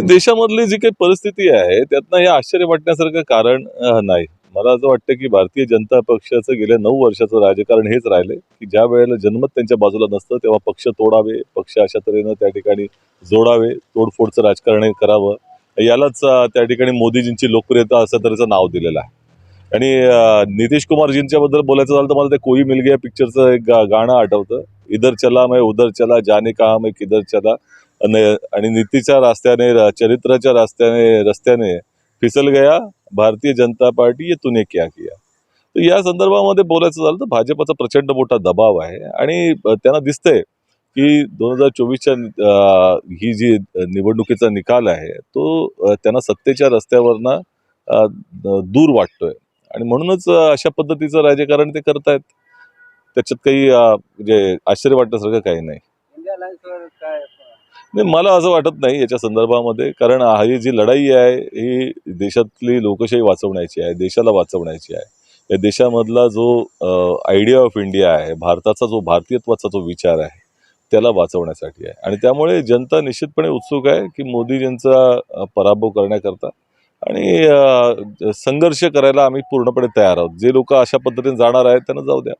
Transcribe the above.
देशामधली जी काही परिस्थिती आहे त्यातनं हे आश्चर्य वाटण्यासारखं कारण नाही. मला असं वाटतं की भारतीय जनता पक्षाचं गेल्या नऊ वर्षाचं राजकारण हेच राहिले की ज्या वेळेला जनमत त्यांच्या बाजूला नसतं तेव्हा पक्ष तोडावे पक्ष अशा तऱ्हेनं त्या ठिकाणी जोडावे तोडफोडचं राजकारण करावं. यालाच त्या ठिकाणी मोदीजींची लोकप्रियता असं तऱ्हेचं नाव दिलेलं आहे. आणि नितीश कुमारजींच्या बद्दल बोलायचं झालं तर मला ते कोई मिल गया पिक्चरचं एक गा- गाणं आठवतं. इधर चला मैं उधर चला जाने का मैं किधर चला. आणि आणि नीतीच्या रस्त्याने चरित्राच्या रस्त्याने रस्त्याने फिसल गया भारतीय जनता पार्टी ये तुने क्या किया. तर या संदर्भामध्ये बोलायचं झालं तर भाजपचा प्रचंड मोठा दबाव आहे आणि त्यांना दिसतंय की दोन हजार चोवीसच्या ही जी निवडणुकीचा निकाल आहे तो त्यांना सत्तेच्या रस्त्यावरनं दूर वाटतोय. आणि म्हणूनच अशा पद्धतीचं राजकारण ते करतायत. त्याच्यात काही म्हणजे आश्चर्य वाटण्यासारखं काही नाही. काय नाही मला असं वाटत नाही याच्या संदर्भामध्ये. कारण ही जी लढाई आहे ही देशातली लोकशाही वाचवण्याची आहे देशाला वाचवण्याची आहे. या देशामधला जो आयडिया ऑफ इंडिया आहे भारताचा जो भारतीयत्वाचा जो विचार आहे त्याला वाचवण्यासाठी आहे. आणि त्यामुळे जनता निश्चितपणे उत्सुक आहे की मोदीजींचा पराभव करण्याकरता आणि संघर्ष करायला आम्ही पूर्णपणे तयार आहोत. जे लोक अशा पद्धतीने जाणार आहेत त्यांना जाऊ द्या.